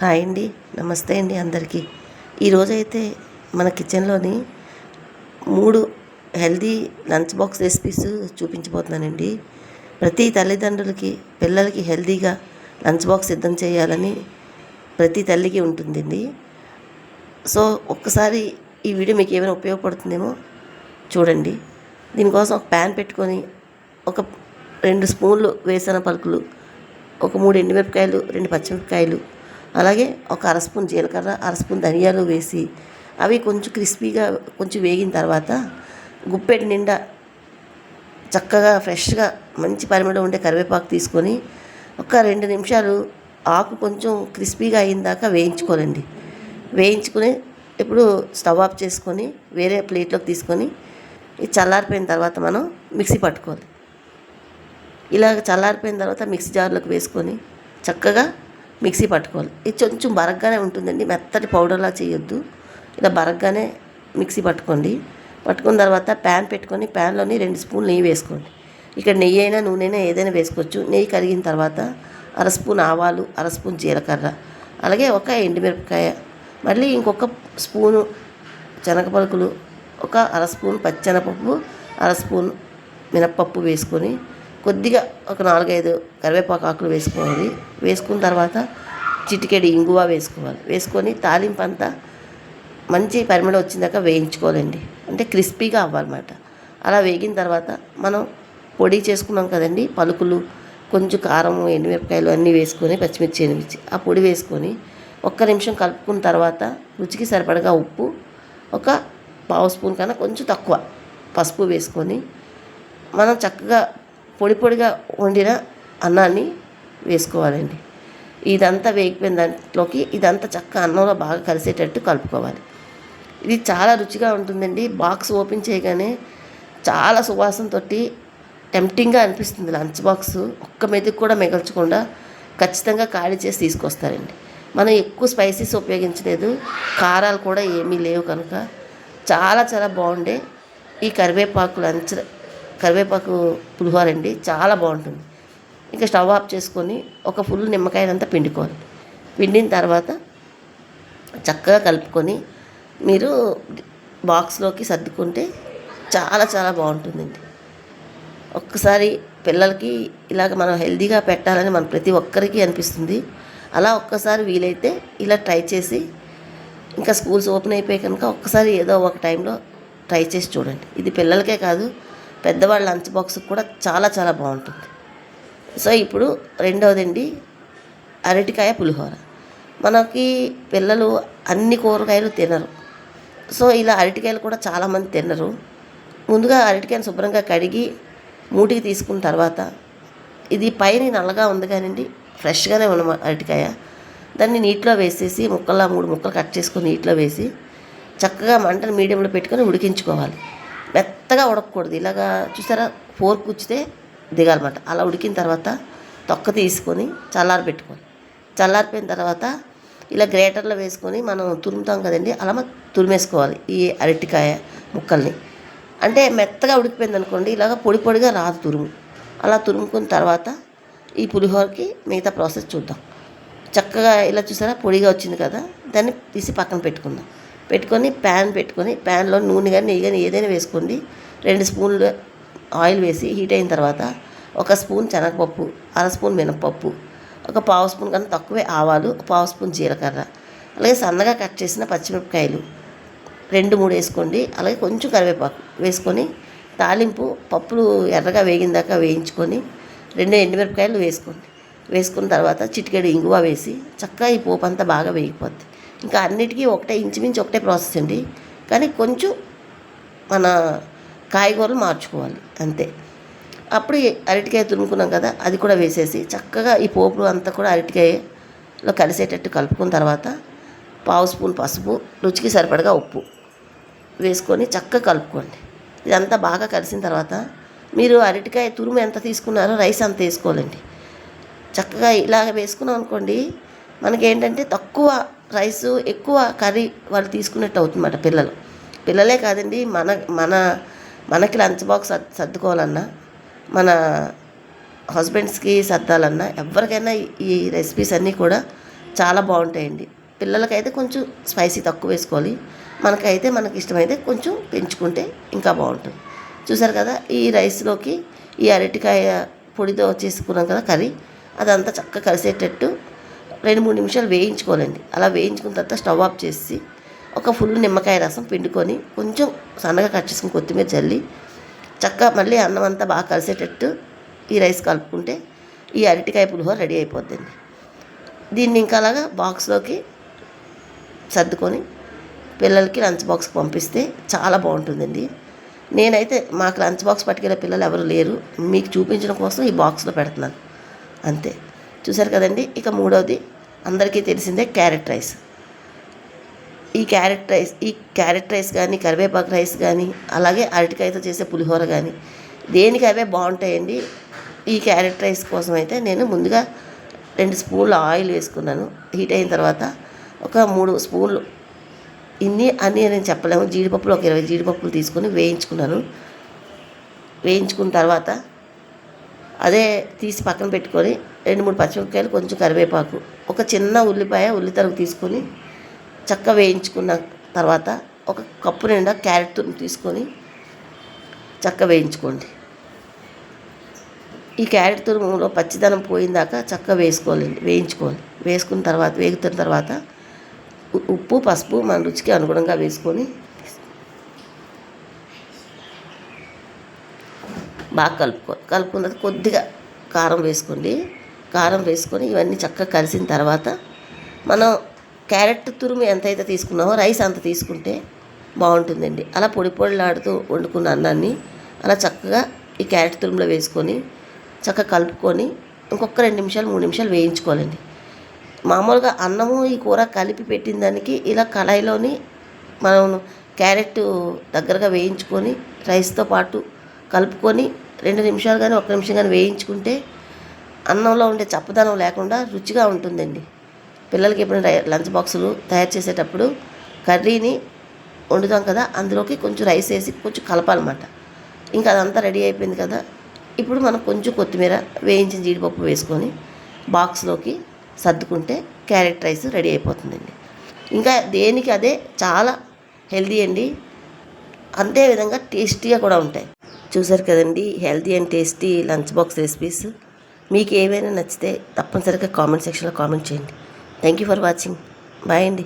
Hi అండి. నమస్తే అండి అందరికీ. ఈరోజైతే మన కిచెన్లోని మూడు హెల్దీ లంచ్ బాక్స్ రెసిపీస్ చూపించబోతున్నానండి. ప్రతి తల్లిదండ్రులకి పిల్లలకి హెల్తీగా లంచ్ బాక్స్ సిద్ధం చేయాలని ప్రతి తల్లికి ఉంటుందండి. సో ఒక్కసారి ఈ వీడియో మీకు ఏమైనా ఉపయోగపడుతుందేమో చూడండి. దీనికోసం ఒక ప్యాన్ పెట్టుకొని ఒక రెండు స్పూన్లు వేసిన పలుకులు ఒక మూడు ఎండుమిరపకాయలు రెండు పచ్చిమిరపకాయలు అలాగే ఒక అర స్పూన్ జీలకర్ర అర స్పూన్ ధనియాలు వేసి అవి కొంచెం క్రిస్పీగా కొంచెం వేగిన తర్వాత గుప్పెటి నిండా చక్కగా ఫ్రెష్గా మంచి పరిమళం ఉండే కరివేపాకు తీసుకొని ఒక రెండు నిమిషాలు ఆకు కొంచెం క్రిస్పీగా అయిన దాకా వేయించుకోనండి వేయించుకుని ఇప్పుడు స్టవ్ ఆఫ్ చేసుకొని వేరే ప్లేట్లోకి తీసుకొని ఇది చల్లారిపోయిన తర్వాత మనం మిక్సీ పట్టుకోవాలి. ఇలాగ చల్లారిపోయిన తర్వాత మిక్సీ జార్లోకి వేసుకొని చక్కగా మిక్సీ పట్టుకోవాలి. ఇది కొంచెం బరగ్గానే ఉంటుందండి. మెత్తటి పౌడర్లా చేయొద్దు. ఇలా బరగ్గానే మిక్సీ పట్టుకోండి. పట్టుకున్న తర్వాత ప్యాన్ పెట్టుకొని ప్యాన్లోని రెండు స్పూన్లు నెయ్యి వేసుకోండి. ఇక్కడ నెయ్యి అయినా నూనె అయినా ఏదైనా వేసుకోవచ్చు. నెయ్యి కరిగిన తర్వాత అర స్పూన్ ఆవాలు అర స్పూన్ జీలకర్ర అలాగే ఒక ఎండుమిరపకాయ మళ్ళీ ఇంకొక స్పూను శనగ పలుకులు ఒక అర స్పూన్ పచ్చెనపప్పు అర స్పూన్ మినప్పప్పు వేసుకొని కొద్దిగా ఒక నాలుగైదు కరివేపాకు ఆకులు వేసుకోవాలి. వేసుకున్న తర్వాత చిటికెడి ఇంగువ వేసుకోవాలి. వేసుకొని తాలింపు అంతా మంచి పరిమళం వచ్చిందాక వేయించుకోవాలండి. అంటే క్రిస్పీగా అవ్వాలన్నమాట. అలా వేగిన తర్వాత మనం పొడి చేసుకున్నాం కదండి పలుకులు కొంచెం కారం ఎండుమిరపకాయలు అన్నీ వేసుకొని పచ్చిమిర్చి ఎండుమిర్చి ఆ పొడి వేసుకొని ఒక్క నిమిషం కలుపుకున్న తర్వాత రుచికి సరిపడగా ఉప్పు ఒక పావు స్పూన్ కన్నా కొంచెం తక్కువ పసుపు వేసుకొని మనం చక్కగా పొడి పొడిగా వండిన అన్నాన్ని వేసుకోవాలండి. ఇదంతా వేగిపోయిన దాంట్లోకి ఇదంతా చక్కగా అన్నంలో బాగా కలిసేటట్టు కలుపుకోవాలి. ఇది చాలా రుచిగా ఉంటుందండి. బాక్స్ ఓపెన్ చేయగానే చాలా సువాసనతో టెంప్టింగ్గా అనిపిస్తుంది లంచ్ బాక్స్. ఒక్క మెతుకు కూడా మిగల్చకుండా ఖచ్చితంగా ఖాళీ చేసి తీసుకొస్తారండి. మనం ఎక్కువ స్పైసెస్ ఉపయోగించలేదు. కారాలు కూడా ఏమీ లేవు కనుక. చాలా చాలా బాగుండే ఈ కరివేపాకు లంచ్ కరివేపాకు పులిహోర అండి చాలా బాగుంటుంది. ఇంకా స్టవ్ ఆఫ్ చేసుకొని ఒక ఫుల్ నిమ్మకాయనంతా పిండుకోవాలి. పిండిన తర్వాత చక్కగా కలుపుకొని మీరు బాక్స్లోకి సర్దుకుంటే చాలా చాలా బాగుంటుందండి. ఒక్కసారి పిల్లలకి ఇలాగ మనం హెల్తీగా పెట్టాలని మన ప్రతి ఒక్కరికి అనిపిస్తుంది. అలా ఒక్కసారి వీలైతే ఇలా ట్రై చేసి ఇంకా స్కూల్స్ ఓపెన్ అయిపోయి కనుక ఒక్కసారి ఏదో ఒక టైంలో ట్రై చేసి చూడండి. ఇది పిల్లలకే కాదు పెద్దవాళ్ళ లంచ్ బాక్స్ కూడా చాలా చాలా బాగుంటుంది. సో ఇప్పుడు రెండవదండి అరటికాయ పులిహోర. మనకి పిల్లలు అన్ని కూరగాయలు తినరు. సో ఇలా అరటికాయలు కూడా చాలామంది తినరు. ముందుగా అరటికాయను శుభ్రంగా కడిగి మూటికి తీసుకున్న తర్వాత ఇది పైన నల్లగా ఉంది కానివ్వండి ఫ్రెష్గానే ఉన్న అరటికాయ. దాన్ని నీటిలో వేసేసి ముక్కల్లా మూడు ముక్కలు కట్ చేసుకొని నీటిలో వేసి చక్కగా మంటను మీడియంలో పెట్టుకొని ఉడికించుకోవాలి. మెత్తగా ఉడకకూడదు. ఇలాగా చూసారా? ఫోర్క్ గుచ్చితే దిగాలన్నమాట. అలా ఉడికిన తర్వాత తొక్క తీసుకొని చల్లారి పెట్టుకోవాలి. చల్లారిపోయిన తర్వాత ఇలా గ్రేటర్లో వేసుకొని మనం తురుముతాం కదండి అలా తురిమేసుకోవాలి ఈ అరటికాయ ముక్కల్ని. అంటే మెత్తగా ఉడికిపోయింది అనుకోండి ఇలాగ పొడి పొడిగా రాదు తురుము. అలా తురుముకున్న తర్వాత ఈ పులిహోరకి మిగతా ప్రాసెస్ చూద్దాం. చక్కగా ఇలా చూసారా? పొడిగా వచ్చింది కదా దాన్ని తీసి పక్కన పెట్టుకుందాం. పెట్టుకొని ప్యాన్ పెట్టుకొని ప్యాన్లో నూనె కానీ నెయ్యి కానీ ఏదైనా వేసుకోండి. రెండు స్పూన్లు ఆయిల్ వేసి హీట్ అయిన తర్వాత ఒక స్పూన్ శనగపప్పు అర స్పూన్ మినపప్పు ఒక పావు స్పూన్ కన్నా తక్కువే ఆవాలు ఒక పావు స్పూన్ జీలకర్ర. అలాగే సన్నగా కట్ చేసిన పచ్చిమిరపకాయలు రెండు మూడు వేసుకోండి. అలాగే కొంచెం కరివేపాకు వేసుకొని తాలింపు పప్పులు ఎర్రగా వేగిన దాకా వేయించుకొని రెండు ఎండుమిరపకాయలు వేసుకోండి. వేసుకున్న తర్వాత చిటికెడు ఇంగువ వేసి చక్కగా ఈ పోపు అంతా బాగా వేగిపోద్ది. ఇంకా అన్నిటికీ ఒకటే ఇంచుమించు ఒకటే ప్రాసెస్ అండి. కానీ కొంచెం మన కాయగూరలు మార్చుకోవాలి అంతే. అప్పుడు అరటికాయ తురుముకున్నాం కదా అది కూడా వేసేసి చక్కగా ఈ పోపు అంతా కూడా అరటికాయలో కలిసేటట్టు కలుపుకున్న తర్వాత పావు స్పూన్ పసుపు రుచికి సరిపడగా ఉప్పు వేసుకొని చక్కగా కలుపుకోండి. ఇదంతా బాగా కలిసిన తర్వాత మీరు అరటికాయ తురుము ఎంత తీసుకున్నారో రైస్ అంత వేసుకోవాలండి. చక్కగా ఇలాగ వేసుకున్నాం అనుకోండి మనకేంటంటే తక్కువ రైస్ ఎక్కువ కర్రీ వాళ్ళు తీసుకున్నట్టు అవుతుందన్నమాట పిల్లలు. పిల్లలే కాదండి మన మన మనకి లంచ్ బాక్స్ సర్దుకోవాలన్నా మన హస్బెండ్స్కి సర్దాలన్నా ఎవరికైనా ఈ రెసిపీస్ అన్నీ కూడా చాలా బాగుంటాయండి. పిల్లలకైతే కొంచెం స్పైసీ తక్కువ వేసుకోవాలి. మనకైతే మనకి ఇష్టమైతే కొంచెం పెంచుకుంటే ఇంకా బాగుంటుంది. చూసారు కదా ఈ రైస్లోకి ఈ అరటికాయ పొడితో చేసుకున్నాం కదా కర్రీ అదంతా చక్కగా కలిసేటట్టు రెండు మూడు నిమిషాలు వేయించుకోవాలండి. అలా వేయించుకున్న తర్వాత స్టవ్ ఆఫ్ చేసి ఒక ఫుల్ నిమ్మకాయ రసం పిండుకొని కొంచెం సన్నగా కట్ చేసుకుని కొత్తిమీర చల్లి చక్కగా మళ్ళీ అన్నం అంతా బాగా కలిసేటట్టు ఈ రైస్ కలుపుకుంటే ఈ అరటికాయ పులిహోర రెడీ అయిపోద్దండి. దీన్ని ఇంకా అలాగా బాక్స్లోకి సర్దుకొని పిల్లలకి లంచ్ బాక్స్కి పంపిస్తే చాలా బాగుంటుందండి. నేనైతే మాకు లంచ్ బాక్స్ పట్టుకెళ్ళే పిల్లలు ఎవరు లేరు. మీకు చూపించడం కోసం ఈ బాక్స్లో పెడుతున్నాను. అంతే. చూసారు కదండి? ఇక మూడవది అందరికీ తెలిసిందే క్యారెట్ రైస్. ఈ క్యారెట్ రైస్ ఈ క్యారెట్ రైస్ కానీ కరివేపాకు రైస్ కానీ అలాగే అరటికాయతో చేసే పులిహోర కానీ దేనికి అవే బాగుంటాయండి? ఈ క్యారెట్ రైస్ కోసం అయితే నేను ముందుగా రెండు స్పూన్లు ఆయిల్ వేసుకున్నాను. హీట్ అయిన తర్వాత ఒక మూడు స్పూన్లు ఇన్ని అన్నీ నేను చెప్పలేము. జీడిపప్పులు ఒక ఇరవై జీడిపప్పులు తీసుకొని వేయించుకున్నాను. వేయించుకున్న తర్వాత అదే తీసి పక్కన పెట్టుకొని రెండు మూడు పచ్చిమిరపకాయలు కొంచెం కరివేపాకు ఒక చిన్న ఉల్లిపాయ ఉల్లితరుగు తీసుకొని చక్క వేయించుకున్న తర్వాత ఒక కప్పు నిండా క్యారెట్ తురుము తీసుకొని చక్క వేయించుకోండి. ఈ క్యారెట్ తురుములో పచ్చిదనం పోయిందాక చక్క వేసుకోవాలండి వేయించుకోవాలి. వేసుకున్న తర్వాత వేగుతున్న తర్వాత ఉ- ఉప్పు పసుపు మన రుచికి అనుగుణంగా వేసుకొని బాగా కలుపుకో కలుపుకున్న తర్వాత కొద్దిగా కారం వేసుకోండి. కారం వేసుకొని ఇవన్నీ చక్కగా కలిసిన తర్వాత మనం క్యారెట్ తురుము ఎంతైతే తీసుకున్నామో రైస్ అంత తీసుకుంటే బాగుంటుందండి. అలా పొడి పొడిలాడుతూ వండుకున్న అన్నాన్ని అలా చక్కగా ఈ క్యారెట్ తురుములో వేసుకొని చక్కగా కలుపుకొని ఇంకొక రెండు నిమిషాలు మూడు నిమిషాలు వేయించుకోవాలండి. మామూలుగా అన్నము ఈ కూర కలిపి పెట్టిన దానికి ఇలా కళాయిలోని మనం క్యారెట్ దగ్గరగా వేయించుకొని రైస్తో పాటు కలుపుకొని రెండు నిమిషాలు కానీ ఒక నిమిషం కానీ వేయించుకుంటే అన్నంలో ఉండే చప్పదనం లేకుండా రుచిగా ఉంటుందండి. పిల్లలకి ఎప్పుడైనా లంచ్ బాక్సులు తయారు చేసేటప్పుడు కర్రీని వండుతాం కదా అందులోకి కొంచెం రైస్ వేసి కొంచెం కలపాలన్నమాట. ఇంకా అదంతా రెడీ అయిపోయింది కదా ఇప్పుడు మనం కొంచెం కొత్తిమీర వేయించిన జీడిపప్పు వేసుకొని బాక్స్లోకి సర్దుకుంటే క్యారెట్ రైస్ రెడీ అయిపోతుందండి. ఇంకా దేనికి అదే చాలా హెల్దీ అండి. అంతే విధంగా టేస్టీగా కూడా ఉంటాయి. చూసారు కదండి healthy and tasty lunch box recipes. మీకు ఏమైనా నచ్చితే తప్పనిసరిగా కామెంట్ సెక్షన్లో కామెంట్ చేయండి. Thank you for watching bye అండి.